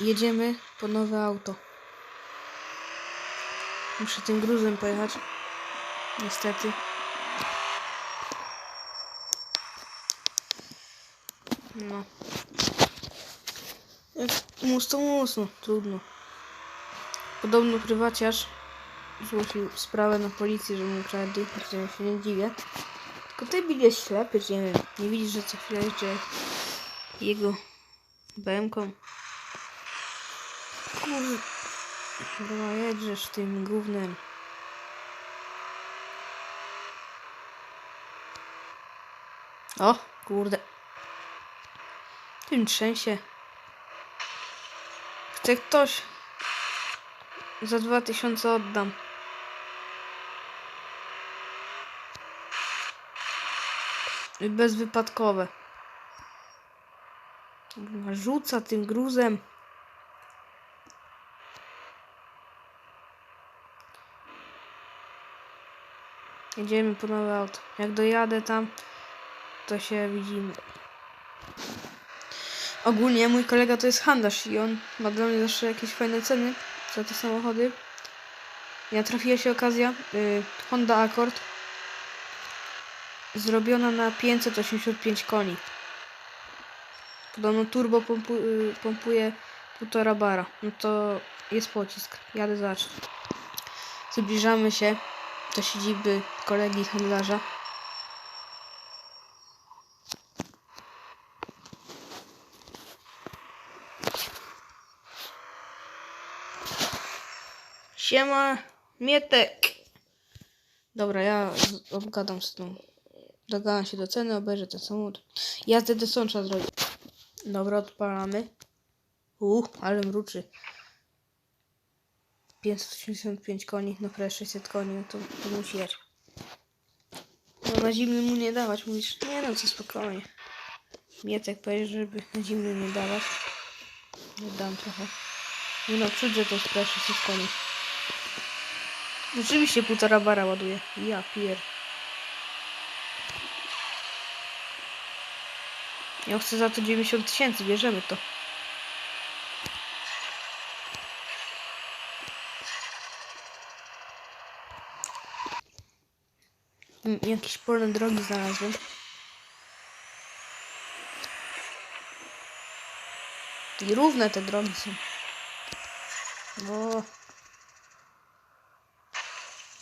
Jedziemy po nowe auto. Muszę tym gruzem pojechać. Niestety. No. Mus to mus, no trudno. Podobno prywaciarz zgłosił sprawę na policję, że mu kradli, którym się nie dziwię. Tylko ty jest ślepy, nie wiem. Nie widzisz, że co chwilę jedzie jego BM-ką. Kur... Chyba jedziesz tym gównem. O, kurde. Tym trzęsie. Chce ktoś. Za dwa tysiące oddam. I bezwypadkowe. Kurwa, Rzuca tym gruzem. Jedziemy po nowe auto. Jak dojadę tam, to się widzimy. Ogólnie mój kolega to jest handlarz i on ma dla mnie zawsze jakieś fajne ceny za te samochody. Ja trafiła się okazja. Y, Honda Accord. Zrobiona na 585 koni. Podobno turbo pompu, y, pompuje 1,5 bara. No to jest pocisk. Jadę zacząć. Zbliżamy się do siedziby kolegi handlarza. Siema, Mietek. Dobra, ja obgadam z tą. Dogadam się do ceny, obejrzę ten samochód. Jazdę do sącza zrobię. Dobra, odpalamy. Uuu, ale mruczy. 585 koni, no prawie 600 koni, no to, to musi jechać. No na zimny mu nie dawać, mówisz, nie no, co spokojnie. Mietek powie, żeby na zimny nie dawać. Nie dam trochę. No, czuć, że to jest prawie 600 koni. Rzeczywiście półtora bara ładuje. Ja pier. Ja chcę za to 90 tysięcy, bierzemy to. Jakieś polne drogi znalazłem. I równe te drogi są. O.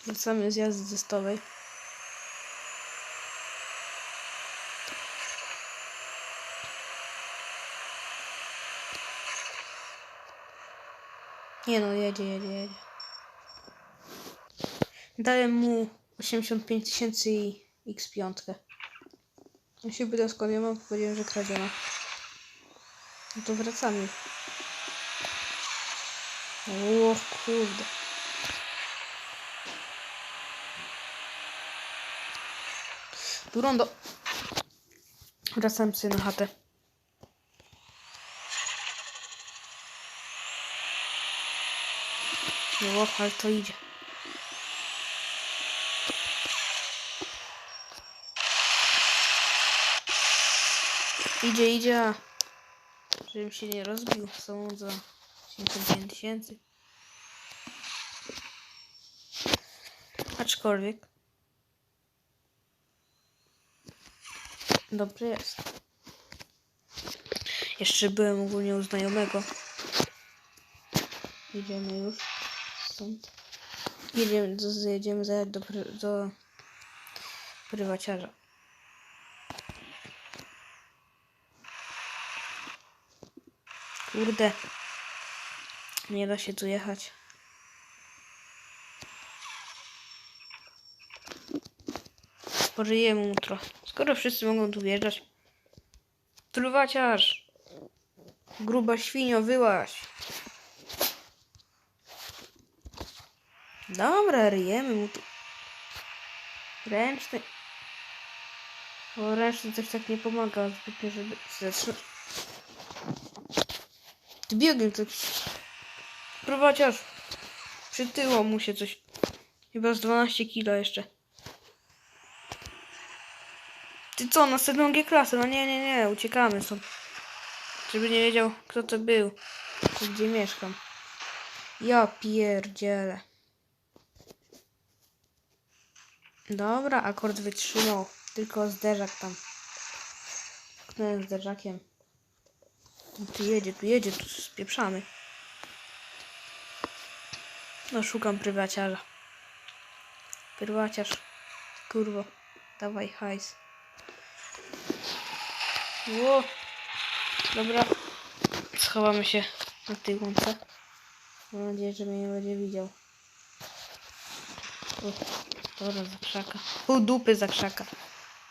Wracamy z jazdy testowej. Nie no, jedzie, jedzie, jedzie. Dałem mu 85 tysięcy i X5. On się pyta skąd ja mam, powiedziałem, że kradziona. No to wracamy. O kurde. Tu rondo. Wracam sobie na chatę. No, ale to idzie. Idzie, idzie. Żebym się nie rozbił. Są za 75 tysięcy. Aczkolwiek. Dobrze jest. Jeszcze byłem ogólnie u znajomego. Jedziemy już stąd. Jedziemy, do, jedziemy do, pry- do prywaciarza. Kurde. Nie da się tu jechać. Pożyjemy mu trochę. Skoro wszyscy mogą tu wjeżdżać. Truwaciarz! Gruba świnio, wyłaś! Dobra, ryjemy mu tu. Ręczny. O, ręczny coś tak nie pomaga zbytnio, żeby. Ty biegiem to... Prowadziarz! Przytyło mu się coś. Chyba z 12 kilo jeszcze. Ty co, następną G klasę? No nie, nie, nie, uciekamy stąd. Żeby nie wiedział, kto to był. Gdzie mieszkam. Ja pierdzielę. Dobra, akord wytrzymał. Tylko zderzak tam. Tknąłem zderzakiem. Tu jedzie, tu jedzie, tu spieprzamy. No szukam prywaciarza. Prywaciarz. Kurwo. Dawaj hajs. Ło. Dobra. Schowamy się na tej łące. Mam nadzieję, że mnie nie będzie widział. O, dobra, za krzaka. Pół dupy za krzaka.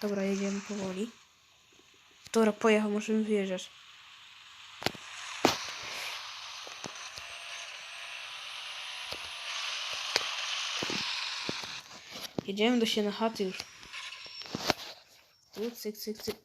Dobra, jedziemy powoli. Dobra, pojechał, możemy wyjeżdżać. Jedziemy do siena chaty już. Tu, cyk, cyk, cyk.